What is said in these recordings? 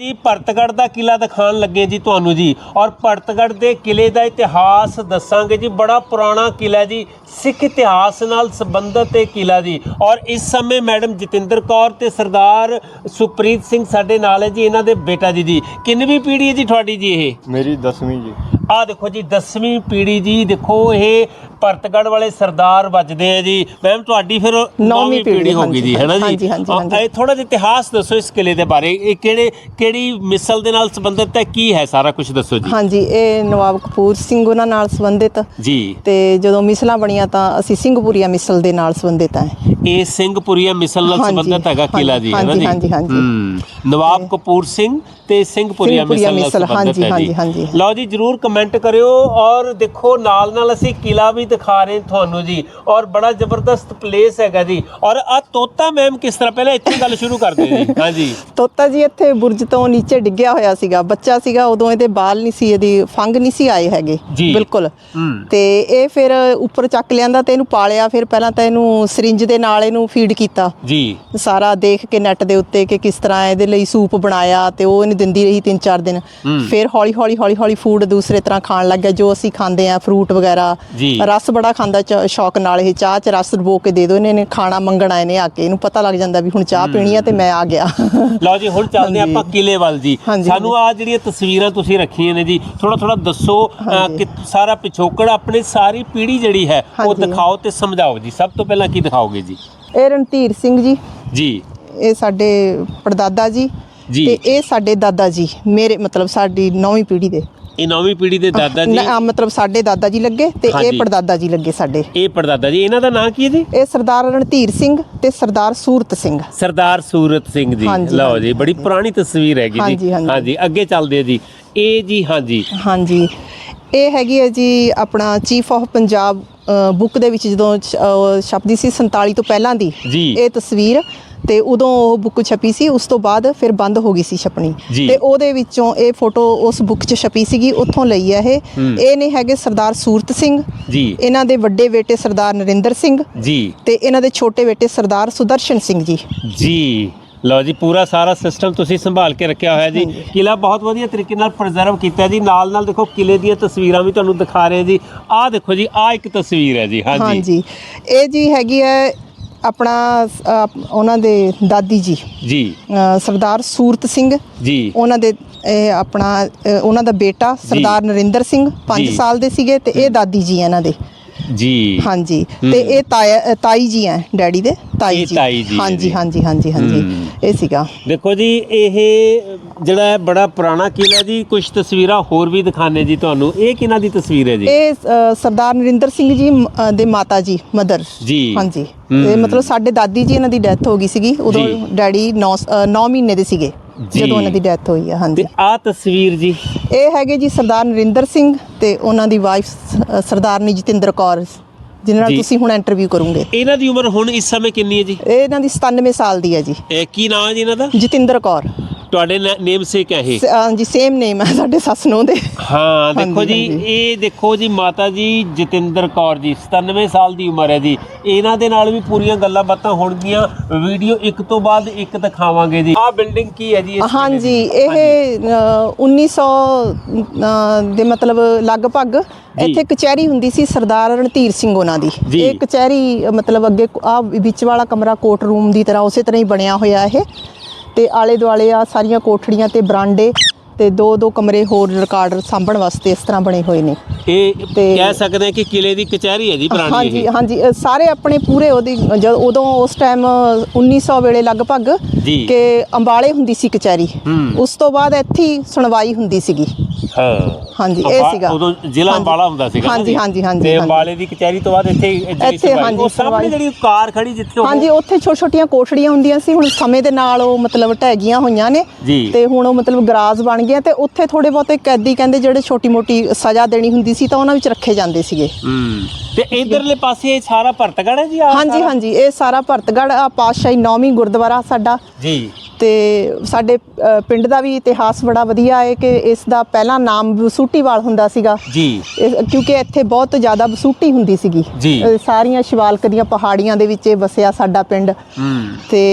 ਜੀ, ਭਰਤਗੜ੍ਹ ਦਾ ਕਿਲਾ ਦਿਖਾਉਣ ਲੱਗੇ ਜੀ ਤੁਹਾਨੂੰ ਜੀ। ਔਰ ਭਰਤਗੜ੍ਹ ਦੇ ਕਿਲੇ ਦਾ ਇਤਿਹਾਸ ਦੱਸਾਂਗੇ ਜੀ। ਬੜਾ ਪੁਰਾਣਾ ਕਿਲਾ ਜੀ, ਸਿੱਖ ਇਤਿਹਾਸ ਨਾਲ ਸੰਬੰਧਿਤ ਇਹ ਕਿਲਾ ਜੀ। ਔਰ ਇਸ ਸਮੇਂ ਮੈਡਮ ਜਤਿੰਦਰ ਕੌਰ ਤੇ ਸਰਦਾਰ ਸੁਪ੍ਰੀਤ ਸਿੰਘ ਸਾਡੇ ਨਾਲ ਹੈ ਜੀ, ਇਹਨਾਂ ਦੇ ਬੇਟਾ ਜੀ ਜੀ ਕਿੰਨਵੀਂ ਪੀੜ੍ਹੀ ਹੈ ਜੀ ਤੁਹਾਡੀ ਜੀ ਇਹ? ਮੇਰੀ 10ਵੀਂ ਜੀ। ਆਹ ਦੇਖੋ ਜੀ 10ਵੀਂ ਪੀੜ੍ਹੀ ਜੀ ਦੇਖੋ ਇਹ ਭਰਤਗੜ੍ਹ ਵਾਲੇ ਸਰਦਾਰ ਵੱਜਦੇ ਆ ਜੀ। ਮੈਮ ਤੁਹਾਡੀ ਫਿਰ ਨੌਵੀਂ ਪੀੜ੍ਹੀ, ਪੀੜ੍ਹੀ ਹੋਗੀ ਜੀ ਹਾਂਜੀ, ਹੈ ਨਾ ਜੀ? ਹਾਂਜੀ, ਹਾਂਜੀ, ਹਾਂ, ਹਾਂਜੀ। ਇਹ ਥੋੜਾ ਜਿਹਾ ਇਤਿਹਾਸ ਦੱਸੋ ਇਸ ਕਿਲੇ ਦੇ ਬਾਰੇ। ਇਹ ਕਿਹੜੇ ਕਿਹੜੀ ਮਿਸਲ ਦੇ ਨਾਲ ਸੰਬੰਧਿਤ ਹੈ? ਕੀ ਹੈ ਸਾਰਾ ਕੁਝ ਦੱਸੋ ਜੀ। ਹਾਂਜੀ ਇਹ ਨਵਾਬ ਕਪੂਰ ਸਿੰਘ ਉਹਨਾਂ ਨਾਲ ਸੰਬੰਧਿਤ। ਜੀ। ਤੇ ਜਦੋਂ ਮਿਸਲਾਂ ਬਣੀਆਂ ਤਾਂ ਅਸੀਂ ਸਿੰਘਪੁਰੀਆ ਮਿਸਲ ਦੇ ਨਾਲ ਸੰਬੰਧਿਤ ਹਾਂ। ਇਹ ਸਿੰਘਪੁਰੀਆ ਮਿਸਲ ਨਾਲ ਹਾਂਜੀ, ਸੰਬੰਧਿਤ ਹੈਗਾ ਕਿਲਾ ਜੀ ਹੈ ਨਾ ਹਾਂਜੀ, ਜੀ? ਹਾਂਜੀ, ਹਾਂਜੀ। ਹੂੰ, ਨਵਾਬ ਕਪੂਰ ਸਿੰਘ ਤੇ ਸਿੰਘਪੁਰੀਆ ਸਿੰਘਪੁਰੀਆ ਮਿਸਲ ਨਾਲ ਮਿਸਲ, ਸੰਬੰਧਿਤ ਹੈ ਹਾਂਜੀ, ਜੀ। ਹਾਂਜੀ, ਹਾਂਜੀ। ਲਓ ਜੀ ਜਰੂਰ ਕਮੈਂਟ ਕਰਿਓ ਔਰ ਦੇਖੋ ਨਾਲ ਨਾਲ ਅਸੀਂ ਕਿਲਾ ਵੀ ਦਿਖਾ ਰਹੇ ਤੁਹਾਨੂੰ ਜੀ। ਔਰ ਬੜਾ ਜ਼ਬਰਦਸਤ ਪਲੇਸ ਹੈਗਾ ਜੀ। ਔਰ ਆ ਤੋਤਾ ਮੈਮ ਕਿਸ ਤਰ੍ਹਾਂ? ਪਹਿਲਾਂ ਇੱਥੇ ਗੱਲ ਸ਼ੁਰੂ ਕਰਦੇ ਜੀ। ਹਾਂਜੀ। ਤੋਤਾ ਜੀ ਇੱਥੇ ਬੁਰਜ ਤੋਂ ਨੀਚੇ ਡਿੱਗਿਆ ਹੋਇਆ ਸੀਗਾ। ਬੱਚਾ ਸੀਗਾ ਉਦੋਂ ਇਹਦੇ ਬਾਲ ਨਹੀਂ ਸੀ ਇਹਦੀ ਫੰਗ ਨਹੀਂ ਸੀ ਆਏ ਹੈਗੇ। ਜੀ। ਬਿਲਕੁਲ। ਹੂੰ। ਤੇ ਇਹ ਫਿਰ ਉੱਪਰ ਚੱਕ ਲਿਆਂਦਾ ਤੇ ਇਹਨੂੰ ਪਾਲਿਆ ਫਿਰ ਪਹਿਲਾਂ ਤਾਂ ਇਹਨੂੰ ਸਰਿੰਜ ਦੇ ਨਾਲ ਇਹਨੂੰ ਫੀਡ ਕੀਤਾ। ਜੀ। ਸਾਰਾ ਦੇਖ ਕੇ ਨੈਟ ਦੇ ਉੱਤੇ ਕਿ ਕਿਸ ਤਰ੍ਹਾਂ ਇਹਦੇ ਲਈ ਸੂਪ ਬਣਾਇਆ ਤੇ ਉਹ ਇਹਨੂੰ ਦਿੰਦੀ ਰਹੀ 3-4 ਦਿਨ। ਫਿਰ ਹੌਲੀ ਹੌਲੀ ਹੌਲੀ ਹੌਲੀ ਫੂਡ ਦੂਸਰੇ ਤਰ੍ਹਾਂ ਖਾਣ ਲੱਗ ਗਿਆ ਜੋ ਅਸੀਂ ਖਾਂਦੇ ਆ ਫਰੂਟ ਵਗੈਰਾ। ਰਸ ਬੜਾ ਖਾਂਦਾ ਸ਼ੌਕ ਨਾਲ ਇਹ ਚਾਹ ਚ ਰਸ ਡਬੋ ਕੇ ਦੇ ਦੋ ਇਹਨੇ ਖਾਣਾ ਮੰਗਣਾ ਇਹਨੇ ਆ ਕੇ। ਇਹਨੂੰ ਪਤਾ ਲੱਗ ਜਾਂਦਾ ਵੀ ਹੁਣ ਚਾਹ ਪੀਣੀ ਆ ਤੇ ਮੈਂ ਆ ਗਿਆ। ਲਓ ਜੀ ਹੁਣ ਚੱਲਦੇ। ਆਪਾਂ ਕਿਲੇ ਵੱਲ ਜੀ। ਸਾਨੂੰ ਆ ਜਿਹੜੀਆਂ ਤਸਵੀਰਾਂ ਤੁਸੀਂ ਰੱਖੀਆਂ ਨੇ ਜੀ ਥੋੜਾ ਥੋੜਾ ਦੱਸੋ। ਕਿ ਸਾਰਾ ਪਿਛੋਕੜ ਆਪਣੀ ਸਾਰੀ ਪੀੜ੍ਹੀ ਜਿਹੜੀ ਹੈ ਉਹ। ਦਿਖਾਓ ਤੇ ਸਮਝਾਓ ਜੀ। ਸਭ ਤੋਂ ਪਹਿਲਾਂ ਕੀ ਦਿਖਾਓਗੇ ਜੀ? ਇਹ ਰਣਧੀਰ ਸਿੰਘ ਜੀ। ਜੀ। ਇਹ ਸਾਡੇ ਪੜਦਾਦਾ ਜੀ। ਜੀ। ਤੇ ਇਹ ਸਾਡੇ ਦਾਦਾ ਜੀ। ਮੇਰੇ ਮਤਲਬ ਸਾਡੀ ਨੌਵੀਂ ਪੀੜ੍ਹੀ ਦੇ। ਇਹ ਨੌਵੀਂ ਪੀੜ੍ਹੀ ਦੇ ਦਾਦਾ ਜੀ? ਨ- ਮਤਲਬ ਸਾਡੇ ਦਾਦਾ ਜੀ ਲੱਗੇ ਤੇ ਹਾਂਜੀ। ਇਹ ਪੜਦਾਦਾ ਜੀ ਲੱਗੇ ਸਾਡੇ। ਇਹ ਪੜਦਾਦਾ ਜੀ ਇਹਨਾਂ ਦਾ ਨਾਂ ਕੀ ਹੈ ਜੀ? ਇਹ ਸਰਦਾਰ ਰਣਧੀਰ ਸਿੰਘ ਤੇ ਸਰਦਾਰ ਸੂਰਤ ਸਿੰਘ। ਸਰਦਾਰ ਸੂਰਤ ਸਿੰਘ ਜੀ। ਹਾਂਜੀ, ਲਓ ਜੀ ਬੜੀ ਪੁਰਾਣੀ ਤਸਵੀਰ ਹੈਗੀ ਜੀ। ਹਾਂਜੀ, ਹਾਂਜੀ। ਹਾਂਜੀ ਅੱਗੇ ਚੱਲਦੇ ਆ ਜੀ। ਇਹ ਜੀ ਹਾਂਜੀ। ਹਾਂਜੀ। ਇਹ ਹੈਗੀ ਹੈ ਜੀ ਆਪਣਾ ਚੀਫ ਆਫ ਪੰਜਾਬ ਬੁੱਕ ਦੇ ਵਿੱਚ ਜਦੋਂ ਛ- ਅਹ, ਛਪਦੀ ਸੀ 47 ਤੋਂ ਪਹਿਲਾਂ ਦੀ ਜੀ। ਇਹ ਤਸਵੀਰ। ਤੇ ਉਦੋਂ ਉਹ ਬੁੱਕ ਛਪੀ ਸੀ ਉਸ ਤੋਂ ਬਾਅਦ ਫਿਰ ਬੰਦ ਹੋ ਗਈ ਸੀ ਛਪਣੀ। ਤੇ ਉਹਦੇ ਵਿੱਚੋਂ ਇਹ ਫੋਟੋ ਉਸ ਬੁੱਕ 'ਚ ਛਪੀ ਸੀਗੀ ਉੱਥੋਂ ਲਈ ਹੈ ਇਹ। ਇਹ ਨੇ ਹੈਗੇ ਸਰਦਾਰ ਸੂਰਤ ਸਿੰਘ ਜੀ। ਇਹਨਾਂ ਦੇ ਵੱਡੇ ਬੇਟੇ ਸਰਦਾਰ ਨਰਿੰਦਰ ਸਿੰਘ ਜੀ। ਤੇ ਇਹਨਾਂ ਦੇ ਛੋਟੇ ਬੇਟੇ ਸਰਦਾਰ ਸੁਦਰਸ਼ਨ ਸਿੰਘ ਜੀ। ਜੀ। ਲਓ ਜੀ ਪੂਰਾ ਸਾਰਾ ਸਿਸਟਮ ਤੁਸੀਂ ਸੰਭਾਲ ਕੇ ਰੱਖਿਆ ਹੋਇਆ ਜੀ। ਕਿਲਾ ਬਹੁਤ ਵਧੀਆ ਤਰੀਕੇ ਨਾਲ ਪ੍ਰੀਜ਼ਰਵ ਕੀਤਾ ਜੀ। ਨਾਲ ਨਾਲ ਦੇਖੋ ਕਿਲੇ ਦੀਆਂ ਤਸਵੀਰਾਂ ਵੀ ਤੁਹਾਨੂੰ ਦਿਖਾ ਰਹੇ ਜੀ। ਆਹ ਦੇਖੋ ਜੀ ਆਹ ਇੱਕ ਤਸਵੀਰ ਹੈ ਜੀ। ਹਾਂਜੀ। ਹਾਂਜੀ। ਇਹ ਜੀ ਹੈਗੀ ਹੈ ਆਪਣਾ ਉਹਨਾਂ ਦੇ ਦਾਦੀ ਜੀ। ਜੀ। ਅ, ਸਰਦਾਰ ਸੂਰਤ ਸਿੰਘ। ਜੀ। ਉਹਨਾਂ ਦੇ ਇਹ ਆਪਣਾ ਅ, ਉਹਨਾਂ ਦਾ ਬੇਟਾ ਸਰਦਾਰ ਨਰਿੰਦਰ ਸਿੰਘ 5 ਜੀ। ਸਾਲ ਦੇ ਸੀਗੇ ਤੇ ਇਹ ਦਾਦੀ ਜੀ ਇਹਨਾਂ ਦੇ। ਜੀ। ਹਾਂਜੀ। ਤੇ ਇਹ ਤਾਇਆ ਤਾਈ ਜੀ ਹੈ ਡੈਡੀ ਦੇ ਤਾਈ ਇਹ ਜੀ। ਤਾਈ ਜੀ ਹੈ ਹਾਂਜੀ। ਹਾਂਜੀ ਹਾਂਜੀ ਹਾਂਜੀ। ਇਹ ਸੀਗਾ। ਦੇਖੋ ਜੀ ਇਹ ਜਿਹੜਾ ਹੈ ਬੜਾ ਪੁਰਾਣਾ ਕਿਲਾ ਜੀ ਕੁਝ ਤਸਵੀਰਾਂ ਹੋਰ ਵੀ ਦਿਖਾਣੇ ਜੀ ਤੁਹਾਨੂੰ। ਇਹ ਕਿਹਨਾਂ ਦੀ ਤਸਵੀਰ ਹੈ ਜੀ? ਇਹ ਅ, ਸਰਦਾਰ ਨਰਿੰਦਰ ਸਿੰਘ ਜੀ ਮ- ਅ, ਦੇ ਮਾਤਾ ਜੀ ਮਦਰ। ਜੀ। ਹਾਂਜੀ। ਹੂੰ। ਇਹ ਮਤਲਬ ਸਾਡੇ ਦਾਦੀ ਜੀ ਇਹਨਾਂ ਦੀ ਡੈਥ ਹੋ ਗਈ ਸੀਗੀ। ਉਦੋਂ ਜੀ। ਡੈਡੀ 9 9 ਮਹੀਨੇ ਦੇ ਸੀਗੇ। ਜੀ। ਜਦੋਂ ਇਹਨਾਂ ਦੀ ਡੈਥ ਹੋਈ ਹੈ ਹਾਂਜੀ। ਤੇ ਆਹ ਤਸਵੀਰ ਜੀ। ਇਹ ਹੈਗੇ ਜੀ ਸਰਦਾਰ ਨਰਿੰਦਰ ਸਿੰਘ ਤੇ ਉਹਨਾਂ ਦੀ ਵਾਈਫ ਸਰਦਾਰਨੀ ਜਤਿੰਦਰ ਕੌਰ ਜਿਨ੍ਹਾਂ ਨਾਲ ਜੀ। ਤੁਸੀਂ ਹੁਣ ਇੰਟਰਵਿਊ ਕਰੋਗੇ। ਇਹਨਾਂ ਦੀ ਉਮਰ ਹੁਣ ਇਸ ਸਮੇਂ ਕਿੰਨੀ ਹੈ ਜੀ? ਇਹ ਇਹਨਾਂ ਦੀ 97 ਸਾਲ ਦੀ ਹੈ ਜੀ। ਇਹ ਕੀ ਨਾਮ ਹੈ ਜੀ ਇਹਨਾਂ ਦਾ? ਜਤਿੰਦਰ ਕੌਰ। ਤੁਹਾਡੇ ਨੇਮ ਸੇ ਕਿਆ ਹੈ? ਸ- ਅਹ ਜੀ ਸੇਮ ਨੇਮ ਹੈ ਸਾਡੇ ਸੱਸ ਨੂੰ ਦੇ। ਹਾਂ ਦੇਖੋ ਹਾਂਜੀ, ਜੀ ਹਾਂਜੀ। ਇਹ ਦੇਖੋ ਜੀ ਮਾਤਾ ਜੀ ਜਤਿੰਦਰ ਕੌਰ ਜੀ 97 ਸਾਲ ਦੀ ਉਮਰ ਹੈ ਜੀ। ਇਹਨਾਂ ਦੇ ਨਾਲ ਵੀ ਪੂਰੀਆਂ ਗੱਲਾਂ ਬਾਤਾਂ ਹੋਣਗੀਆਂ। ਵੀਡੀਓ ਇੱਕ ਤੋਂ ਬਾਅਦ ਇੱਕ ਦਿਖਾਵਾਂਗੇ ਜੀ। ਆਹ ਬਿਲਡਿੰਗ ਕੀ ਹੈ ਜੀ ਇਸ ਹਾਂਜੀ ਕਿਲੇ ਦੀ? ਇਹ ਅਹ, 1900 ਅਹ, ਦੇ ਮਤਲਬ ਲਗਭਗ ਇੱਥੇ ਕਚਹਿਰੀ ਹੁੰਦੀ ਸੀ ਸਰਦਾਰ ਰਣਧੀਰ ਸਿੰਘ ਉਹਨਾਂ ਦੀ। ਜੀ। ਇਹ ਕਚਹਿਰੀ ਮਤਲਬ ਅੱਗੇ ਆ ਵਿੱਚ ਵਾਲਾ ਕਮਰਾ ਕੋਰਟ ਰੂਮ ਦੀ ਤਰ੍ਹਾਂ ਉਸੇ ਤਰ੍ਹਾਂ ਹੀ ਬਣਿਆ ਹੋਇਆ ਇਹ। ਤੇ ਆਲੇ ਦੁਆਲੇ ਆ ਸਾਰੀਆਂ ਕੋਠੜੀਆਂ ਤੇ ਬਰਾਂਡੇ ਤੇ ਦੋ ਦੋ ਕਮਰੇ ਹੋਰ ਰਿਕਾਰਡ ਸਾਂਭਣ ਵਾਸਤੇ ਇਸ ਤਰ੍ਹਾਂ ਬਣੇ ਹੋਏ ਨੇ ਇਹ ਤੇ- ਕਹਿ ਸਕਦੇ ਹਾਂ ਕਿ ਕਿਲੇ ਦੀ ਕਚਹਿਰੀ ਹੈ ਜੀ ਪੁਰਾਣੀ ਹਾਂਜੀ ਇਹ ਹਾਂਜੀ ਅ, ਸਾਰੇ ਆਪਣੇ ਪੂਰੇ ਉਹਦੀ ਜਦ ਉਦੋਂ ਉਸ ਟਾਈਮ 1900 ਵੇਲੇ ਲਗਭਗ ਜੀ। ਕਿ ਅੰਬਾਲੇ ਹੁੰਦੀ ਸੀ ਕਚਹਿਰੀ ਹੂੰ। ਉਸ ਤੋਂ ਬਾਅਦ ਇੱਥੇ ਹੀ ਸੁਣਵਾਈ ਹੁੰਦੀ ਸੀਗੀ ਹਾਂ ਹਾਂਜੀ, ਇਹ ਅੰਬਾ- ਸੀਗਾ। ਉਦੋਂ ਜ਼ਿਲ੍ਹਾ ਹਾਂਜੀ। ਅੰਬਾਲਾ ਹੁੰਦਾ ਸੀਗਾ ਨਾ ਹਾਂਜੀ, ਜੀ? ਹਾਂਜੀ, ਹਾਂਜੀ, ਤੇ ਹਾਂਜੀ। ਅੰਬਾਲੇ ਦੀ ਕਚਹਿਰੀ ਤੋਂ ਬਾਅਦ ਇੱਥੇ ਜਿਹੜੀ ਇੱਥੇ, ਸੁਣਵਾਈ- ਹਾਂਜੀ, ਉਹ ਸਾਹਮਣੇ ਸੁਣਵਾਈ। ਜਿਹੜੀ ਕਾਰ ਖੜੀ ਜਿੱਥੇ ਉਹ- ਹਾਂਜੀ ਉੱਥੇ ਛੋਟੀਆਂ ਛੋਟੀਆਂ ਕੋਠੜੀਆਂ ਹੁੰਦੀਆਂ ਸੀ ਹੁਣ ਸਮੇਂ ਦੇ ਨਾਲ ਉਹ ਮਤਲਬ ਢਹਿ ਗਈਆਂ ਹੋਈਆਂ ਨੇ ਜੀ। ਤੇ ਹੁਣ ਉਹ ਮਤਲਬ ਗਰਾਜ ਬਣ ਗਿਆ ਤੇ ਉੱਥੇ ਥੋੜੇ ਬਹੁਤੇ ਕੈਦੀ ਕਹਿੰਦੇ ਜਿਹੜੇ ਛੋਟੀ ਮੋਟੀ ਸਜ਼ਾ ਦੇਣੀ ਹੁੰਦੀ ਸੀ ਤਾਂ ਉਹਨਾਂ ਵਿੱਚ ਰੱਖੇ ਜਾਂਦੇ ਸੀਗੇ। ਹੂੰ। ਤੇ ਇਧਰਲੇ ਪਾਸੇ ਇਹ ਸਾਰਾ ਭਰਤਗੜ ਹੈ ਜੀ ਆਹ ਹਾਂਜੀ? ਹਾਂਜੀ ਇਹ ਸਾਰਾ ਭਰਤਗੜ ਆ ਪਾਤਸ਼ਾਹੀ ਨੌਵੀਂ ਗੁਰਦੁਆਰਾ ਸਾਡਾ। ਜੀ। ਤੇ ਸਾਡੇ ਪਿੰਡ ਦਾ ਵੀ ਇਤਿਹਾਸ ਬੜਾ ਵਧੀਆ ਹੈ ਕਿ ਇਸ ਦਾ ਪਹਿਲਾ ਨਾਮ ਬਸੂਟੀਵਾਲ ਹੁੰਦਾ ਸੀਗਾ। ਜੀ। ਕਿਉਂਕਿ ਇੱਥੇ ਬਹੁਤ ਜ਼ਿਆਦਾ ਬਸੂਟੀ ਹੁੰਦੀ ਸੀਗੀ। ਸਾਰੀਆਂ ਸ਼ਿਵਾਲਕ ਦੀਆਂ ਪਹਾੜੀਆਂ ਦੇ ਵਿੱਚ ਇਹ ਵਸਿਆ ਸਾਡਾ ਪਿੰਡ। ਹੂੰ। ਤੇ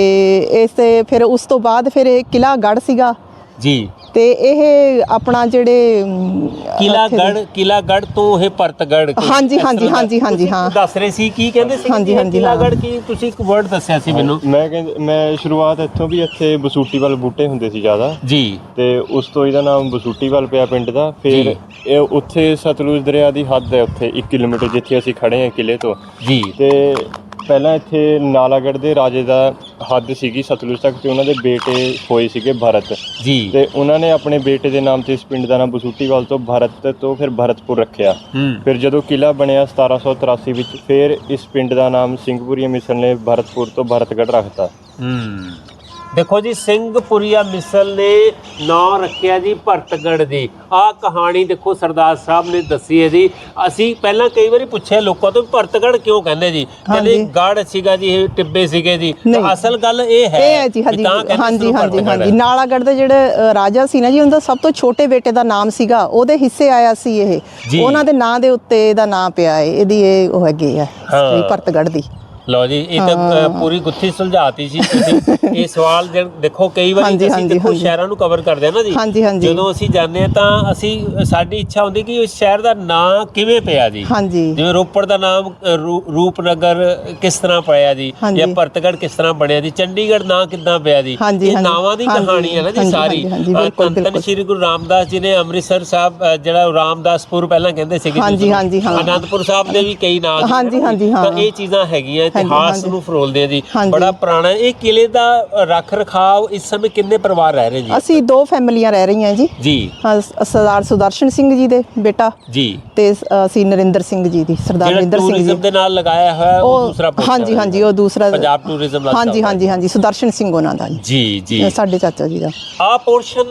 ਇਸ ਤੇ ਫਿਰ ਉਸ ਤੋਂ ਬਾਅਦ ਫਿਰ ਇਹ ਕਿਲਾ ਗੜ ਸੀਗਾ। ਜੀ। ਤੇ ਇਹ ਆਪਣਾ ਜਿਹੜੇ ਅਮ, ਕਿਲਾ ਇੱਥੇ ਦੇ- ਗੜ ਕਿਲਾ ਗੜ ਤੋਂ ਇਹ ਪਰਤਗੜ ਕੋਈ ਹਾਂਜੀ, ਹਾਂਜੀ, ਹਾਂਜੀ, ਹਾਂਜੀ, ਹਾਂ। ਦੱਸ ਰਹੇ ਸੀ ਕੀ ਕਹਿੰਦੇ ਸੀ ਹਾਂਜੀ, ਹਾਂਜੀ, ਕਿਲਾ ਹਾਂ। ਗੜ ਕੀ ਤੁਸੀਂ ਇੱਕ ਵਰਡ ਦੱਸਿਆ ਸੀ ਮੈਨੂੰ? ਮੈਂ ਕਹਿੰਦਾ ਮੈਂ ਸ਼ੁਰੂਆਤ ਇੱਥੋਂ ਵੀ ਇੱਥੇ ਬਸੂਟੀ ਵੱਲ ਬੂਟੇ ਹੁੰਦੇ ਸੀ ਜ਼ਿਆਦਾ। ਜੀ। ਤੇ ਉਸ ਤੋਂ ਇਹਦਾ ਨਾਮ ਬਸੂਟੀ ਵੱਲ ਪਿਆ ਪਿੰਡ ਦਾ। ਫਿਰ। ਇਹ ਉੱਥੇ ਸਤਲੁਜ ਦਰਿਆ ਦੀ ਹੱਦ ਹੈ ਉੱਥੇ 1 ਕਿਲੋਮੀਟਰ ਜਿੱਥੇ ਅਸੀਂ ਖੜੇ ਹਾਂ ਕਿਲੇ ਤੋਂ। ਜੀ। ਤੇ ਪਹਿਲਾਂ ਇੱਥੇ ਨਾਲਾਗੜ੍ਹ ਦੇ ਰਾਜੇ ਦਾ ਹੱਦ ਸੀਗੀ ਸਤਲੁਜ ਤੱਕ ਤੇ ਉਹਨਾਂ ਦੇ ਬੇਟੇ ਹੋਏ ਸੀਗੇ ਭਰਤ। ਜੀ। ਤੇ ਉਹਨਾਂ ਨੇ ਆਪਣੇ ਬੇਟੇ ਦੇ ਨਾਮ ਤੇ ਇਸ ਪਿੰਡ ਦਾ ਨਾਮ ਬਸੂਟੀਵਾਲ ਤੋਂ ਭਰਤ ਤੋਂ ਫਿਰ ਭਰਤਪੁਰ ਰੱਖਿਆ। ਫਿਰ ਜਦੋਂ ਕਿਲਾ ਬਣਿਆ 1783 ਵਿੱਚ ਫਿਰ ਇਸ ਪਿੰਡ ਦਾ ਨਾਮ ਸਿੰਘਪੁਰੀਆ ਮਿਸਲ ਨੇ ਭਰਤਪੁਰ ਤੋਂ ਭਰਤਗੜ੍ਹ ਰੱਖਤਾ। ਹੂੰ। ਦੇਖੋ ਜੀ ਸਿੰਘਪੁਰੀਆ ਮਿਸਲ ਨੇ ਨਾਂ ਰੱਖਿਆ ਜੀ ਭਰਤਗੜ ਦੀ ਆਹ ਕਹਾਣੀ ਦੇਖੋ ਸਰਦਾਰ ਸਾਹਿਬ ਨੇ ਦੱਸੀ ਹੈ ਜੀ ਅਸੀਂ ਪਹਿਲਾਂ ਕਈ ਵਾਰੀ ਪੁੱਛਿਆ ਲੋਕਾਂ ਤੋਂ ਵੀ ਭਰਤਗੜ ਕਿਉਂ ਕਹਿੰਦੇ ਜੀ ਕਹਿੰਦੇ। ਗੜ ਸੀਗਾ ਜੀ ਇਹ ਟਿੱਬੇ ਸੀਗੇ ਜੀ। ਅਸਲ ਗੱਲ ਇਹ ਹੈ ਇਹ ਹੈ ਜੀ ਹਾਂਜੀ ਹਾਂਜੀ ਹਾਂਜੀ। ਨਾਲਾਗੜ੍ਹ ਦੇ ਜਿਹੜੇ ਰਾਜਾ ਸੀ ਨਾ ਜੀ ਉਹਦਾ ਸਭ ਤੋਂ ਛੋਟੇ ਬੇਟੇ ਦਾ ਨਾਮ ਸੀਗਾ ਉਹਦੇ ਹਿੱਸੇ ਆਇਆ ਸੀ ਇਹ। ਉਹਨਾਂ ਦੇ ਨਾਂ ਦੇ ਉੱਤੇ ਇਹਦਾ ਨਾਂ ਪਿਆ ਹੈ ਇਹਦੀ ਇਹ ਉਹ ਹੈਗੀ ਹੈ। ਭਰਤਗੜ੍ਹ ਦੀ ਲਓ ਜੀ ਇਹ ਤਾਂ ਅ, ਪੂਰੀ ਗੁੱਥੀ ਸੁਲਝਾਤੀ ਸੀ ਤੁਸੀਂ ਇਹ ਸਵਾਲ ਦੇਖੋ ਕਈ ਵਾਰੀ ਹਾਂਜੀ, ਅਸੀਂ ਹਾਂਜੀ, ਦੇਖੋ ਹਾਂਜੀ। ਸ਼ਹਿਰਾਂ ਨੂੰ ਕਵਰ ਕਰਦੇ ਆ ਨਾ ਜੀ ਹਾਂਜੀ, ਹਾਂਜੀ। ਜਦੋਂ ਅਸੀਂ ਜਾਂਦੇ ਆ ਤਾਂ ਅਸੀਂ ਸਾਡੀ ਇੱਛਾ ਹੁੰਦੀ ਕਿ ਇਸ ਸ਼ਹਿਰ ਦਾ ਨਾਂ ਕਿਵੇਂ ਪਿਆ ਜੀ ਹਾਂਜੀ ਜਿਵੇਂ ਰੋਪੜ ਦਾ ਨਾਮ ਅ, ਰੂ- ਰੂਪਨਗਰ ਕਿਸ ਤਰ੍ਹਾਂ ਪਿਆ ਜੀ ਹਾਂਜੀ। ਜਾਂ ਭਰਤਗੜ ਕਿਸ ਤਰ੍ਹਾਂ ਬਣਿਆ ਜੀ ਚੰਡੀਗੜ੍ਹ ਨਾਂ ਕਿੱਦਾਂ ਪਿਆ ਜੀ ਹਾਂਜੀ, ਇਹ ਹਾਂਜੀ। ਨਾਵਾਂ ਦੀ ਹਾਂਜੀ, ਕਹਾਣੀ ਹੈ ਨਾ ਜੀ ਹਾਂਜੀ, ਸਾਰੀ ਹਾਂਜੀ, ਬਿਲਕੁਲ, ਬਿਲਕੁਲ। ਸ਼੍ਰੀ ਗੁਰੂ ਰਾਮਦਾਸ ਜੀ ਨੇ ਅੰਮ੍ਰਿਤਸਰ ਸਾਹਿਬ ਅ, ਜਿਹੜਾ ਰਾਮਦਾਸਪੁਰ ਪਹਿਲਾਂ ਕਹਿੰਦੇ ਸੀਗੇ ਹਾਂਜੀ। ਹਾਂਜੀ, ਹਾਂ। ਅਨੰਦਪੁਰ ਸਾਹਿਬ ਦੇ ਵੀ ਕਈ ਨਾਂ ਜੀ, ਹਾਂਜੀ, ਹੈ ਨਾ ਜੀ? ਹਾਂਜੀ, ਹਾਂ। ਤਾਂ ਇਹ ਚੀਜ਼ਾਂ ਹੈਗੀਆਂ ਇਤਿਹਾਸ ਹਾਂਜੀ। ਨੂੰ ਫਰੋਲਦੇ ਆ ਜੀ। ਹਾਂਜੀ। ਬੜਾ ਪੁਰਾਣਾ ਇਹ ਕਿਲੇ ਦਾ ਰੱਖ ਰਖਾਵ ਇਸ ਸਮੇਂ ਕਿੰਨੇ ਪਰਿਵਾਰ ਰਹਿ ਰਹੇ ਜੀ? ਅਸੀਂ ਦੋ ਫੈਮਲੀਆਂ ਰਹਿ ਰਹੀਆਂ ਜੀ। ਜੀ। ਹਾਂ, ਸ- ਸਰਦਾਰ ਸੁਦਰਸ਼ਨ ਸਿੰਘ ਜੀ ਦੇ ਬੇਟਾ ਜੀ। ਤੇ ਸ- ਅਸੀਂ ਨਰਿੰਦਰ ਸਿੰਘ ਜੀ ਦੀ ਸਰਦਾਰ ਜਿਹੜਾ ਨਰਿੰਦਰ ਸਿੰਘ ਜੀ। ਦੇ ਨਾਲ ਲਗਾਇਆ ਹੋਇਆ ਉਹ ਦੂਸਰਾ ਹਾਂਜੀ। ਹਾਂਜੀ ਉਹ ਦੂਸਰਾ ਪੰਜਾਬ ਟੂਰਿਜ਼ਮ ਨਾਲ ਹਾਂਜੀ ਚੱਲਦਾ ਹਾਂਜੀ ਹਾਂਜੀ ਸੁਦਰਸ਼ਨ ਸਿੰਘ ਉਹਨਾਂ ਦਾ ਜੀ। ਜੀ ਸਾਡੇ ਚਾਚਾ ਜੀ ਦਾ। ਆ ਪੋਰਸ਼ਨ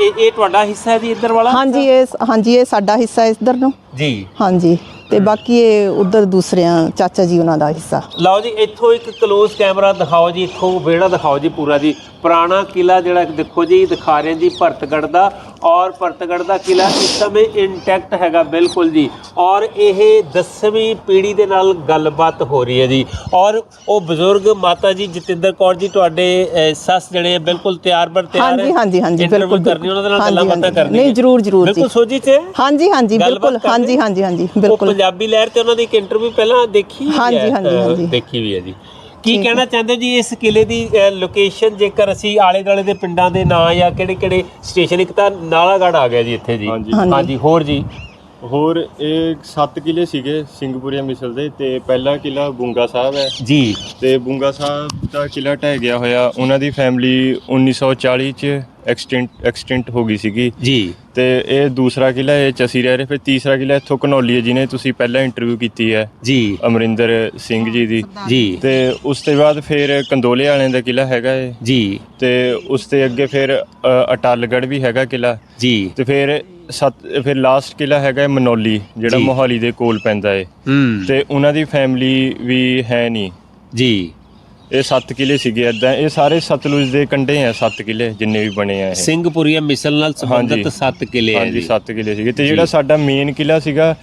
ਇਹ ਇਹ ਤੁਹਾਡਾ ਹਿੱਸਾ ਹੈ ਜੀ ਇੱਧਰ ਵਾਲਾ? ਹਾਂਜੀ ਇਹ ਹਾਂਜੀ ਇਹ ਸਾਡਾ ਹਿੱਸਾ ਹੈ ਇੱਧਰ ਨੂੰ। ਜੀ। ਹਾਂਜੀ। ਤੇ ਬਾਕੀ ਇਹ ਉਧਰ ਦੂਸਰਿਆਂ, ਚਾਚਾ ਜੀ ਉਹਨਾਂ ਦਾ ਹਿੱਸਾ। ਲਓ ਜੀ, ਇੱਥੋਂ ਇੱਕ ਕਲੋਜ਼ ਕੈਮਰਾ ਦਿਖਾਓ ਜੀ, ਇੱਥੋਂ ਵਿਹੜਾ ਦਿਖਾਓ ਜੀ ਪੂਰਾ ਜੀ। ਪੁਰਾਣਾ ਕਿਲਾ ਜਿਹੜਾ ਦੇਖੋ ਜੀ, ਦਿਖਾ ਰਹੇ ਜੀ ਭਰਤਗੜ ਦਾ। ਔਰ ਭਰਤਗੜ ਦਾ ਕਿਲਾ ਇਸ ਸਮੇਂ ਇੰਟੈਕਟ ਹੈਗਾ ਬਿਲਕੁਲ ਜੀ। ਔਰ ਇਹ 10ਵੀਂ ਪੀੜ੍ਹੀ ਦੇ ਨਾਲ ਗੱਲਬਾਤ ਹੋ ਰਹੀ ਹੈ ਜੀ। ਔਰ ਉਹ ਬਜ਼ੁਰਗ ਮਾਤਾ ਜੀ ਜਤਿੰਦਰ ਕੌਰ ਜੀ ਤੁਹਾਡੇ ਅਹ, ਸੱਸ ਜਿਹੜੇ ਬਿਲਕੁਲ ਤਿਆਰ ਬਰ ਤਿਆਰ ਹਾਂਜੀ ਹਾਂਜੀ ਹਾਂਜੀ Interview ਬਿਲਕੁਲ ਕਰਨੀ ਉਹਨਾਂ ਦੇ ਨਾਲ ਹਾਂਜੀ, ਗੱਲਾਂ ਬਾਤਾਂ ਹਾਂਜੀ। ਕਰਨੀ ਨਹੀਂ ਜਰੂਰ ਜਰੂਰ ਜੀ। ਬਿਲਕੁਲ ਸੋਝੀ ਹੈ? ਹਾਂਜੀ ਹਾਂਜੀ ਗੱਲਬਾਤ ਬਿਲਕੁਲ। ਕਰਦੇ? ਹਾਂਜੀ ਹਾਂਜੀ ਹਾਂਜੀ ਉਹ ਬਿਲਕੁਲ। ਪੰਜਾਬੀ ਲਹਿਰ ਤੇ ਉਹਨਾਂ ਦੀ ਇੱਕ ਇੰਟਰਵਿਊ ਪਹਿਲਾਂ ਦੇਖੀ ਹਾਂਜੀ, ਹੈ, ਹਾਂਜੀ, ਅਹ, ਹਾਂਜੀ। ਦੇਖੀ ਵੀ ਹੈ ਜੀ। ਕੀ ਕਹਿਣਾ ਚਾਹੁੰਦੇ ਹੋ ਜੀ ਇਸ ਕਿਲੇ ਦੀ ਲੋਕੇਸ਼ਨ ਜੇਕਰ ਅਸੀਂ ਆਲੇ ਦੁਆਲੇ ਦੇ ਪਿੰਡਾਂ ਦੇ ਨਾਂ ਜਾਂ ਕਿਹੜੇ ਕਿਹੜੇ ਸਟੇਸ਼ਨ ਇੱਕ ਤਾਂ ਨਾਲਾਗੜ ਆ ਗਿਆ ਜੀ ਇੱਥੇ ਜੀ ਹਾਂਜੀ। ਹਾਂਜੀ। ਹਾਂਜੀ ਹੋਰ ਜੀ ਹੋਰ ਇਹ 7 ਕਿਲੇ ਸੀਗੇ ਸਿੰਘਪੁਰੀਆ ਮਿਸਲ ਦੇ ਤੇ ਪਹਿਲਾ ਕਿਲਾ ਬੁੰਗਾ ਸਾਹਿਬ ਹੈ। ਜੀ। ਤੇ ਬੁੰਗਾ ਸਾਹਿਬ ਦਾ ਕਿਲਾ ਢਹਿ ਗਿਆ ਹੋਇਆ। ਉਹਨਾਂ ਦੀ ਫੈਮਿਲੀ 1940 ਚ ਐਕਸਟੈਂਟ ਐਕਸਟੈਂਟ ਹੋ ਗਈ ਸੀਗੀ। ਜੀ। ਤੇ ਇਹ ਦੂਸਰਾ ਕਿਲਾ ਇਹ ਚ ਅਸੀਂ ਰਹਿ ਰਹੇ। ਫਿਰ ਤੀਸਰਾ ਕਿਲਾ ਇੱਥੋਂ ਘਨੌਲੀ ਹੈ ਜਿਹਨੇ ਤੁਸੀਂ ਪਹਿਲਾਂ ਇੰਟਰਵਿਊ ਕੀਤੀ ਹੈ। ਜੀ। ਅਮਰਿੰਦਰ ਸਿੰਘ ਜੀ ਦੀ। ਜੀ। ਤੇ ਉਸ ਤੋਂ ਬਾਅਦ ਫਿਰ ਕੰਦੋਲੇ ਵਾਲਿਆਂ ਦਾ ਕਿਲਾ ਹੈਗਾ ਏ ਜੀ। ਤੇ ਉਸ ਤੇ ਅੱਗੇ ਫਿਰ ਅ, ਅਟਾਲਗੜ੍ਹ ਵੀ ਹੈਗਾ ਕਿਲਾ। ਜੀ। ਤੇ ਫਿਰ ਸੱਤ ਫਿਰ ਲਾਸਟ ਕਿਲਾ ਹੈਗਾ ਏ ਮਨੌਲੀ ਜਿਹੜਾ। ਮੋਹਾਲੀ ਦੇ ਕੋਲ ਪੈਂਦਾ ਹੂੰ। ਤੇ ਉਹਨਾਂ ਦੀ ਫੈਮਿਲੀ ਵੀ ਹੈ ਨਹੀਂ। ਜੀ। ਇਹ ਸੱਤ ਕਿਲੇ ਸੀਗੇ ਐਦਾਂ ਇਹ ਸਾਰੇ ਸਤਲੁਜ ਦੇ ਕੰਢੇ ਆ ਸੱਤ ਕਿਲੇ ਜਿੰਨੇ ਵੀ ਬਣੇ ਆ ਇਹ। ਸਿੰਘਪੁਰੀਆ ਮਿਸਲ ਨਾਲ ਸੰਬੰਧਿਤ ਹਾਂਜੀ। ਸੱਤ ਕਿਲੇ ਹੈ ਹਾਂਜੀ ਜੀ। ਸੱਤ ਕਿਲੇ ਸੀਗੇ। ਤੇ ਜਿਹੜਾ ਸਾਡਾ ਮੇਨ ਕਿਲਾ ਸੀਗਾ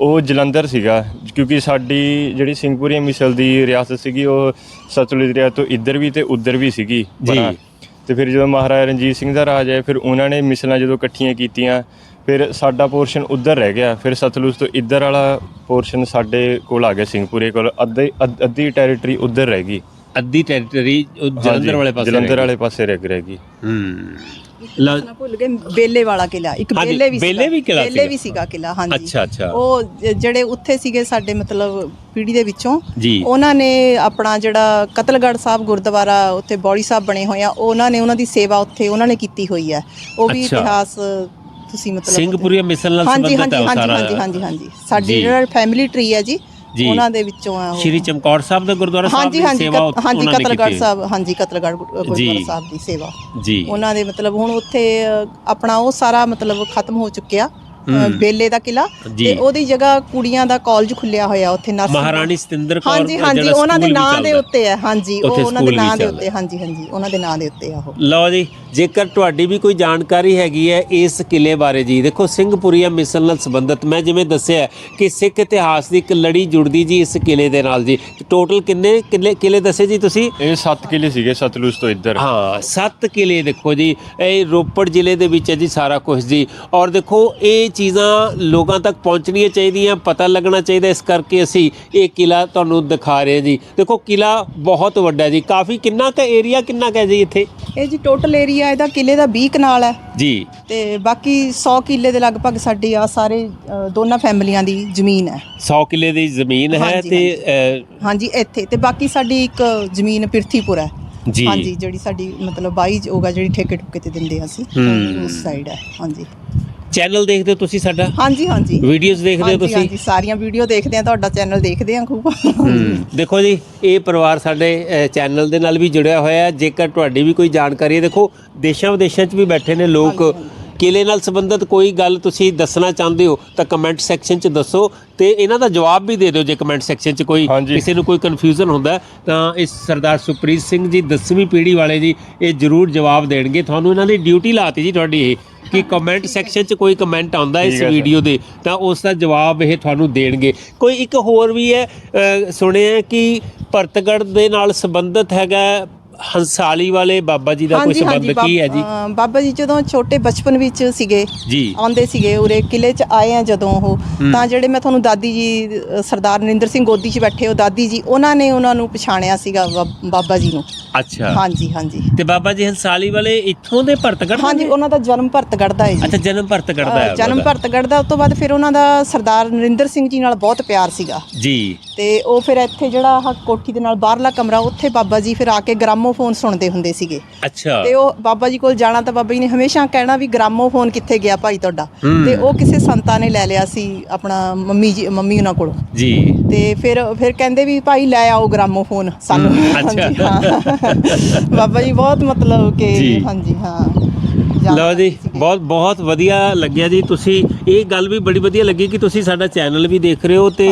ਉਹ ਜਲੰਧਰ ਸੀਗਾ ਕਿਉਂਕਿ ਸਾਡੀ ਜਿਹੜੀ ਸਿੰਘਪੁਰੀਆ ਮਿਸਲ ਦੀ ਰਿਆਸਤ ਸੀਗੀ ਉਹ ਸਤਲੁਜ ਦਰਿਆ ਤੋਂ ਇੱਧਰ ਵੀ ਤੇ ਉੱਧਰ ਵੀ ਸੀਗੀ। ਬਣਾ। ਤੇ ਫਿਰ ਜਦੋਂ ਮਹਾਰਾਜਾ ਰਣਜੀਤ ਸਿੰਘ ਦਾ ਰਾਜ ਹੈ ਫਿਰ ਉਹਨਾਂ ਨੇ ਮਿਸਲਾਂ ਜਦੋਂ ਇਕੱਠੀਆਂ ਕੀਤੀਆਂ ਫਿਰ ਸਾਡਾ ਪੋਰਸ਼ਨ ਉੱਧਰ ਰਹਿ ਗਿਆ ਫਿਰ ਸਤਲੁਜ ਤੋਂ ਇੱਧਰ ਵਾਲਾ ਪੋਰਸ਼ਨ ਸਾਡੇ ਕੋਲ ਆ ਗਿਆ ਸਿੰਘਪੁਰੇ ਕੋਲ ਅੱਧੇ ਅੱਧ- ਟੈਰੀਟਰੀ ਉੱਧਰ ਰਹਿ ਗਈ ਅੱਧੀ ਟੈਰੀਟਰੀ ਜਲੰਧਰ ਵਾਲੇ ਪਾਸੇ ਜਲੰਧਰ ਵਾਲੇ ਪਾਸੇ ਰਹਿ ਰਹਿ ਗਈ। ਹੂੰ ਭੁੱਲ ਗਏ ਬੇਲੇ ਵਾਲਾ ਕਿਲਾ ਇੱਕ ਬੇਲੇ ਵੀ ਬੇਲੇ ਵੀ ਕਿਲ੍ਹਾ ਬੇਲੇ। ਵੀ ਸੀਗਾ ਕਿਲਾ ਹਾਂਜੀ ਅੱਛਾ, ਅੱਛਾ। ਉਹ ਜਿਹੜੇ ਉੱਥੇ ਸੀਗੇ ਸਾਡੇ ਮਤਲਬ ਪੀੜੀ ਦੇ ਵਿੱਚੋਂ ਜੀ ਉਹਨਾਂ ਨੇ ਆਪਣਾ ਜਿਹੜਾ ਕਤਲਗੜ੍ਹ ਸਾਹਿਬ ਗੁਰਦੁਆਰਾ ਉੱਥੇ ਬੌੜੀ ਸਾਹਿਬ ਬਣੇ ਹੋਏ ਆ ਉਹਨਾਂ ਨੇ ਉਹਨਾਂ ਦੀ ਸੇਵਾ ਉੱਥੇ ਉਹਨਾਂ ਨੇ ਕੀਤੀ ਹੋਈ ਹੈ ਉਹ ਵੀ। ਇਤਿਹਾਸ ਤੁਸੀਂ ਮਤਲਬ ਸਿੰਘਪੁਰੀਆ ਮਿਸਲ ਨਾਲ ਹਾਂਜੀ ਸੰਬੰਧਿਤ ਹਾਂਜੀ ਹੈ ਉਹ ਹਾਂਜੀ ਸਾਰਾ। ਹਾਂਜੀ ਹਾਂਜੀ ਹਾਂਜੀ। ਸਾਡੀ ਜੀ। ਜਿਹੜਾ ਫੈਮਿਲੀ ਟਰੀ ਹੈ ਜੀ ਜੀ। ਉਹਨਾਂ ਦੇ ਵਿੱਚੋਂ ਆ ਉਹ। ਸ਼੍ਰੀ ਚਮਕੌਰ ਸਾਹਿਬ ਦੇ ਗੁਰਦੁਆਰਾ ਸਾਹਿਬ ਹਾਂਜੀ ਦੀ ਹਾਂਜੀ ਸੇਵਾ ਕਤ- ਹਾਂਜੀ ਉਹਨਾਂ ਨੇ ਕਤਲਗੜ੍ਹ ਕੀਤੀ ਸਾਹਿਬ ਹਾਂਜੀ ਕਤਲਗੜ੍ਹ ਗੁਰ- ਗੁਰਦੁਆਰਾ ਜੀ। ਸਾਹਿਬ ਦੀ ਸੇਵਾ। ਜੀ। ਉਹਨਾਂ ਦੇ ਮਤਲਬ ਹੁਣ ਉੱਥੇ ਅ, ਆਪਣਾ ਉਹ ਸਾਰਾ ਮਤਲਬ ਖਤਮ ਹੋ ਚੁੱਕਿਆ। ਬੇਲੇ ਦਾ ਕਿਲਾ ਜੀ। ਤੇ ਉਹਦੀ ਜਗ੍ਹਾ ਕੁੜੀਆਂ ਦਾ ਕਾਲਜ ਖੁੱਲਿਆ ਹੋਇਆ ਉੱਥੇ ਨਰਸਿੰਗ ਮਹਾਰਾਣੀ ਸਤਿੰਦਰ ਕੌਰ ਹਾਂਜੀ ਦਾ ਹਾਂਜੀ ਜਿਹੜਾ ਉਹਨਾਂ ਦੇ ਸਕੂਲ ਵੀ ਨਾਂ ਦੇ ਚੱਲਦਾ। ਉੱਤੇ ਹੈ। ਹਾਂਜੀ ਉਹ ਉੱਥੇ ਉਹਨਾਂ ਦੇ ਸਕੂਲ ਵੀ ਨਾਂ ਦੇ ਚੱਲਦਾ। ਉੱਤੇ ਹਾਂਜੀ ਹਾਂਜੀ ਉਹਨਾਂ ਦੇ ਨਾਂ ਦੇ ਉੱਤੇ ਆ ਉਹ। ਲਓ ਜੀ ਜੇਕਰ ਤੁਹਾਡੀ ਵੀ ਕੋਈ ਜਾਣਕਾਰੀ ਹੈਗੀ ਹੈ ਇਸ ਕਿਲੇ ਬਾਰੇ ਜੀ ਦੇਖੋ ਸਿੰਘਪੁਰੀਆ ਮਿਸਲ ਨਾਲ ਸੰਬੰਧਿਤ ਮੈਂ ਜਿਵੇਂ ਦੱਸਿਆ ਕਿ ਸਿੱਖ ਇਤਿਹਾਸ ਦੀ ਇੱਕ ਲੜੀ ਜੁੜਦੀ ਜੀ ਇਸ ਕਿਲੇ ਦੇ ਨਾਲ ਜੀ। ਟੋਟਲ ਕਿੰਨੇ ਕਿਲੇ ਕਿਲੇ ਦੱਸੇ ਜੀ ਤੁਸੀਂ? ਇਹ 7 ਕਿਲੇ ਸੀਗੇ ਸਤਲੁਜ ਤੋਂ ਇੱਧਰ। ਹਾਂ ਸੱਤ ਕਿਲੇ ਦੇਖੋ ਜੀ। ਇਹ ਰੋਪੜ ਜ਼ਿਲ੍ਹੇ ਦੇ ਵਿੱਚ ਹੈ ਜੀ ਸਾਰਾ ਕੁਝ ਜੀ। ਔਰ ਦੇਖੋ ਇਹ ਚੀਜ਼ਾਂ ਲੋਕਾਂ ਤੱਕ ਪਹੁੰਚਣੀਆਂ ਚਾਹੀਦੀਆਂ ਪਤਾ ਲੱਗਣਾ ਚਾਹੀਦਾ। ਇਸ ਕਰਕੇ ਅਸੀਂ ਇਹ ਕਿਲਾ ਤੁਹਾਨੂੰ ਦਿਖਾ ਰਹੇ ਜੀ। ਦੇਖੋ ਕਿਲਾ ਬਹੁਤ ਵੱਡਾ ਜੀ। ਕਾਫੀ ਕਿੰਨਾ ਕੁ ਏਰੀਆ ਕਿੰਨਾ ਕੁ ਹੈ ਜੀ ਇੱਥੇ? ਇਹ ਜੀ ਟੋਟਲ ਏਰੀਆ ਇਹਦਾ ਕਿਲੇ ਦਾ 20 ਕਨਾਲ ਹੈ। ਜੀ। ਤੇ ਬਾਕੀ 100 ਕਿੱਲੇ ਦੇ ਲਗਭਗ ਸਾਡੀ ਆ ਸਾਰੇ ਅ, ਦੋਨਾਂ ਫੈਮਲੀਆਂ ਦੀ ਜ਼ਮੀਨ ਹੈ। 100 ਕਿਲੇ ਦੀ ਜ਼ਮੀਨ ਹੈ ਹਾਂਜੀ, ਤੇ ਅ, ਹਾਂਜੀ ਇੱਥੇ। ਤੇ ਬਾਕੀ ਸਾਡੀ ਇੱਕ ਜ਼ਮੀਨ ਪਿਰਥੀਪੁਰ ਹੈ। ਜੀ। ਹਾਂਜੀ ਜਿਹੜੀ ਸਾਡੀ ਮਤਲਬ 22 ਹੋਗਾ ਜਿਹੜੀ ਠੇਕੇ ਠੁਕੇ ਤੇ ਦਿੰਦੇ ਆ ਅਸੀਂ ਹੂੰ। ਉਸ ਸਾਈਡ ਹੈ। ਹਾਂਜੀ। ਚੈਨਲ ਦੇਖਦੇ ਹੋ ਤੁਸੀਂ ਸਾਡਾ? ਹਾਂਜੀ ਹਾਂਜੀ। ਵੀਡੀਓਜ਼ ਦੇਖਦੇ ਹੋ ਹਾਂਜੀ ਤੁਸੀਂ? ਹਾਂਜੀ ਸਾਰੀਆਂ ਵੀਡੀਓ ਦੇਖਦੇ ਆ ਤੁਹਾਡਾ ਚੈਨਲ ਦੇਖਦੇ ਆ ਖੂਬ। ਦੇਖੋ ਜੀ ਇਹ ਪਰਿਵਾਰ ਸਾਡੇ ਚੈਨਲ ਦੇ ਨਾਲ ਵੀ ਜੁੜਿਆ ਹੋਇਆ ਹੈ। ਜੇਕਰ ਤੁਹਾਡੀ ਵੀ ਕੋਈ ਜਾਣਕਾਰੀ ਹੈ ਦੇਖੋ ਦੇਸ਼ਾਂ ਵਿਦੇਸ਼ਾਂ 'ਚ ਵੀ ਬੈਠੇ ਨੇ ਲੋਕ। ਕਿਲੇ ਨਾਲ ਸੰਬੰਧਿਤ ਕੋਈ ਗੱਲ ਤੁਸੀਂ ਦੱਸਣਾ ਚਾਹੁੰਦੇ ਹੋ ਤਾਂ ਕਮੈਂਟ ਸੈਕਸ਼ਨ 'ਚ ਦੱਸੋ ਤੇ ਇਹਨਾਂ ਦਾ ਜਵਾਬ ਵੀ ਦੇ ਦਿਓ ਜੇ ਕਮੈਂਟ ਸੈਕਸ਼ਨ 'ਚ ਕੋਈ ਹਾਂਜੀ। ਕਿਸੇ ਨੂੰ ਕੋਈ ਕਨਫਿਊਜ਼ਨ ਹੁੰਦਾ ਹੈ, ਤਾਂ ਇਸ ਸਰਦਾਰ ਸੁਪ੍ਰੀਤ ਸਿੰਘ ਜੀ 10ਵੀਂ ਪੀੜ੍ਹੀ ਵਾਲੇ ਜੀ ਇਹ ਜ਼ਰੂਰ ਜਵਾਬ ਦੇਣਗੇ ਤੁਹਾਨੂੰ ਇਹਨਾਂ ਦੀ ਡਿਊਟੀ ਲਾਤੀ ਜੀ ਤੁਹਾਡੀ ਇਹ ਕਿ ਕਮੈਂਟ ਸੈਕਸ਼ਨ 'ਚ ਕੋਈ ਕਮੈਂਟ ਆਉਂਦਾ ਇਸ ਠੀਕ ਹੈ ਸਰ। ਵੀਡੀਓ ਦੇ ਤਾਂ ਉਸ ਦਾ ਜਵਾਬ ਇਹ ਤੁਹਾਨੂੰ ਦੇਣਗੇ ਕੋਈ ਇੱਕ ਹੋਰ ਵੀ ਹੈ ਸੁਣਿਆ ਕਿ ਭਰਤਗੜ ਦੇ ਨਾਲ ਸੰਬੰਧਿਤ ਹੈਗਾ ਹੰਸਾਲੀ ਵਾਲੇ ਬਾਬਾ ਜੀ ਦਾ ਕੋਈ ਸੰਬੰਧ ਕੀ ਹੈ ਜੀ? ਅ, ਬਾਬਾ ਜੀ ਜਦੋਂ ਛੋਟੇ ਬਚਪਨ ਵਿੱਚ ਸੀਗੇ ਜੀ। ਆਉਂਦੇ ਸੀਗੇ ਉਰੇ ਕਿਲੇ 'ਚ ਆਏ ਆ ਜਦੋਂ ਉਹ ਤਾਂ ਜਿਹੜੇ ਮੈਂ ਤੁਹਾਨੂੰ ਦਾਦੀ ਜੀ ਅ, ਸਰਦਾਰ ਨਰਿੰਦਰ ਸਿੰਘ ਗੋਦੀ 'ਚ ਬੈਠੇ ਉਹ ਦਾਦੀ ਜੀ ਉਹਨਾਂ ਨੇ ਉਹਨਾਂ ਨੂੰ ਪਛਾਣਿਆ ਸੀਗਾ ਬਾ- ਬਾਬਾ ਜੀ ਨੂੰ। ਅੱਛਾ। ਹਾਂਜੀ ਹਾਂਜੀ। ਤੇ ਬਾਬਾ ਜੀ ਹੰਸਾਲੀ ਵਾਲੇ ਇੱਥੋਂ ਦੇ ਭਰਤਗੜ ਹਾਂਜੀ? ਉਹਨਾਂ ਦਾ ਜਨਮ ਭਰਤਗੜ੍ਹ ਦਾ ਹੈ ਜੀ। ਅੱਛਾ ਜਨਮ ਭਰਤਗੜ ਦਾ ਹੈ ਅ, ਜਨਮ ਉਹਨਾਂ ਦਾ। ਉਸ ਤੋਂ ਬਾਅਦ ਫਿਰ ਉਹਨਾਂ ਦਾ ਸਰਦਾਰ ਨਰਿੰਦਰ ਸਿੰਘ ਜੀ ਨਾਲ ਬਹੁਤ ਪਿਆਰ ਸੀਗਾ। ਜੀ। ਤੇ ਉਹ ਫਿਰ ਇੱਥੇ ਜਿਹੜਾ ਆਹ ਕੋਠੀ ਦੇ ਨਾਲ ਬਾਹਰਲਾ ਕਮਰਾ ਉੱਥੇ ਬਾਬਾ ਜੀ ਫਿਰ ਆ ਕੇ ਗ੍ਰਾਮੋਫੋਨ ਸੁਣਦੇ ਹੁੰਦੇ ਸੀਗੇ ਅੱਛਾ ਤੇ ਉਹ ਬਾਬਾ ਜੀ ਕੋਲ ਜਾਣਾ ਤਾਂ ਬਾਬਾ ਜੀ ਨੇ ਹਮੇਸ਼ਾ ਕਹਿਣਾ ਵੀ ਗ੍ਰਾਮੋਫੋਨ ਕਿੱਥੇ ਗਿਆ ਭਾਈ ਤੁਹਾਡਾ। ਤੇ ਉਹ ਕਿਸੇ ਸੰਤਾਂ ਨੇ ਲੈ ਲਿਆ ਸੀ ਆਪਣਾ ਮੰਮੀ ਜੀ ਮੰਮੀ ਉਹਨਾਂ ਕੋਲੋਂ ਜੀ ਤੇ ਫਿਰ ਫਿਰ ਕਹਿੰਦੇ ਵੀ ਭਾਈ ਲੈ ਆਓ ਗ੍ਰਾਮੋਫੋਨ ਸਾਨੂੰ। ਹਾਂਜੀ, ਹਾਂ। ਬਾਬਾ ਜੀ ਬਹੁਤ ਮਤਲਬ। ਕਿ ਹਾਂਜੀ ਹਾਂ ਲਓ ਜੀ। ਬਹੁਤ ਬਹੁਤ ਵਧੀਆ ਲੱਗਿਆ ਜੀ ਤੁਸੀਂ ਇਹ ਗੱਲ ਵੀ ਬੜੀ ਵਧੀਆ ਲੱਗੀ ਕਿ ਤੁਸੀਂ ਸਾਡਾ ਚੈਨਲ ਵੀ ਦੇਖ ਰਹੇ ਹੋ ਤੇ।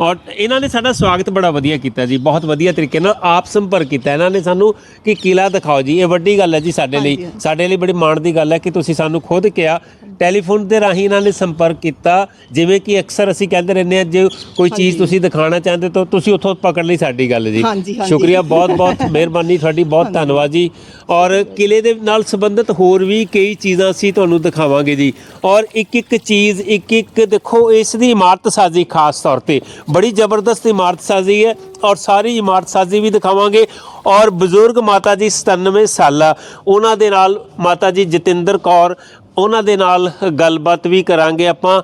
ਔਰ ਇਹਨਾਂ ਨੇ ਸਾਡਾ ਸਵਾਗਤ ਬੜਾ ਵਧੀਆ ਕੀਤਾ ਜੀ ਬਹੁਤ ਵਧੀਆ ਤਰੀਕੇ ਨਾਲ ਆਪ ਸੰਪਰਕ ਕੀਤਾ ਇਹਨਾਂ ਨੇ ਸਾਨੂੰ ਕਿ ਕਿਲਾ ਦਿਖਾਓ ਜੀ ਇਹ ਵੱਡੀ ਗੱਲ ਹੈ ਜੀ ਸਾਡੇ ਲਈ। ਸਾਡੇ ਲਈ ਬੜੀ ਮਾਣ ਦੀ ਗੱਲ ਹੈ ਕਿ ਤੁਸੀਂ ਸਾਨੂੰ ਖੁਦ ਕਿਹਾ ਟੈਲੀਫੋਨ ਦੇ ਰਾਹੀਂ ਇਹਨਾਂ ਨੇ ਸੰਪਰਕ ਕੀਤਾ ਜਿਵੇਂ ਕਿ ਅਕਸਰ ਅਸੀਂ ਕਹਿੰਦੇ ਰਹਿੰਦੇ ਹਾਂ ਜੇ ਕੋਈ ਚੀਜ਼। ਤੁਸੀਂ ਦਿਖਾਉਣਾ ਚਾਹੁੰਦੇ ਤਾਂ ਤੁਸੀਂ ਉੱਥੋਂ ਪਕੜ ਲਈ ਸਾਡੀ ਗੱਲ ਜੀ। ਸ਼ੁਕਰੀਆ ਬਹੁਤ ਬਹੁਤ ਮਿਹਰਬਾਨੀ ਤੁਹਾਡੀ ਬਹੁਤ ਧੰਨਵਾਦ ਜੀ ਔਰ ਕਿਲੇ ਦੇ ਨਾਲ ਸੰਬੰਧਿਤ ਹੋਰ ਵੀ ਕਈ ਚੀਜ਼ਾਂ ਅਸੀਂ ਤੁਹਾਨੂੰ ਦਿਖਾਵਾਂਗੇ ਜੀ। ਔਰ ਇੱਕ ਇੱਕ ਚੀਜ਼ ਇੱਕ ਇੱਕ ਦੇਖੋ, ਇਸ ਦੀ ਇਮਾਰਤ ਸਾਜ਼ੀ ਖਾਸ ਤੌਰ ਤੇ। ਬੜੀ ਜ਼ਬਰਦਸਤ ਇਮਾਰਤ ਸਾਜ਼ੀ ਹੈ ਔਰ ਸਾਰੀ ਇਮਾਰਤ ਸਾਜ਼ੀ ਵੀ ਦਿਖਾਵਾਂਗੇ। ਔਰ ਬਜ਼ੁਰਗ ਮਾਤਾ ਜੀ 97 ਸਾਲਾ, ਉਹਨਾਂ ਦੇ ਨਾਲ ਮਾਤਾ ਜੀ ਜਤਿੰਦਰ ਕੌਰ, ਉਹਨਾਂ ਦੇ ਨਾਲ ਗੱਲਬਾਤ ਵੀ ਕਰਾਂਗੇ ਆਪਾਂ।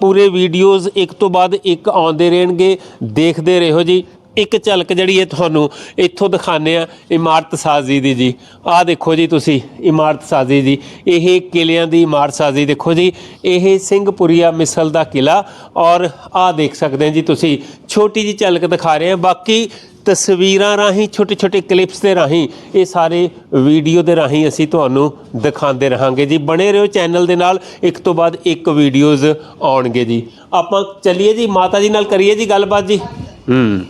ਪੂਰੇ ਵੀਡੀਓਜ਼ ਇੱਕ ਤੋਂ ਬਾਅਦ ਇੱਕ ਆਉਂਦੇ ਰਹਿਣਗੇ, ਦੇਖਦੇ ਰਹੋ ਜੀ। ਇੱਕ ਝਲਕ ਜਿਹੜੀ ਹੈ ਤੁਹਾਨੂੰ ਇੱਥੋਂ ਦਿਖਾਣੇ ਆ ਇਮਾਰਤ ਸਾਜ਼ੀ ਦੀ ਜੀ। ਆਹ ਦੇਖੋ ਜੀ ਤੁਸੀਂ, ਇਮਾਰਤ ਸਾਜ਼ੀ ਜੀ। ਇਹ ਕਿਲਿਆਂ ਦੀ ਇਮਾਰਤ ਸਾਜ਼ੀ ਦੇਖੋ ਜੀ। ਇਹ ਸਿੰਘਪੁਰੀਆ ਮਿਸਲ ਦਾ ਕਿਲਾ ਔਰ ਆਹ ਦੇਖ ਸਕਦੇ ਹੋ ਜੀ ਤੁਸੀਂ, ਛੋਟੀ ਜੀ ਝਲਕ ਦਿਖਾ ਰਹੇ ਆ ਬਾਕੀ ਤਸਵੀਰਾਂ ਰਾਹੀਂ ਛੋਟੇ ਛੋਟੇ ਕਲਿੱਪਸ ਦੇ ਰਾਹੀਂ, ਇਹ ਸਾਰੇ ਵੀਡੀਓ ਦੇ ਰਾਹੀਂ ਅਸੀਂ ਤੁਹਾਨੂੰ ਦਿਖਾਉਂਦੇ ਰਹਾਂਗੇ ਜੀ। ਬਣੇ ਰਹੋ ਚੈਨਲ ਦੇ ਨਾਲ, ਇੱਕ ਤੋਂ ਬਾਅਦ ਇੱਕ ਵੀਡੀਓਜ਼ ਆਉਣਗੇ ਜੀ। ਆਪਾਂ ਚੱਲੀਏ ਜੀ, ਮਾਤਾ ਜੀ ਨਾਲ ਕਰੀਏ ਜੀ ਗੱਲਬਾਤ ਜੀ। ਹੂੰ।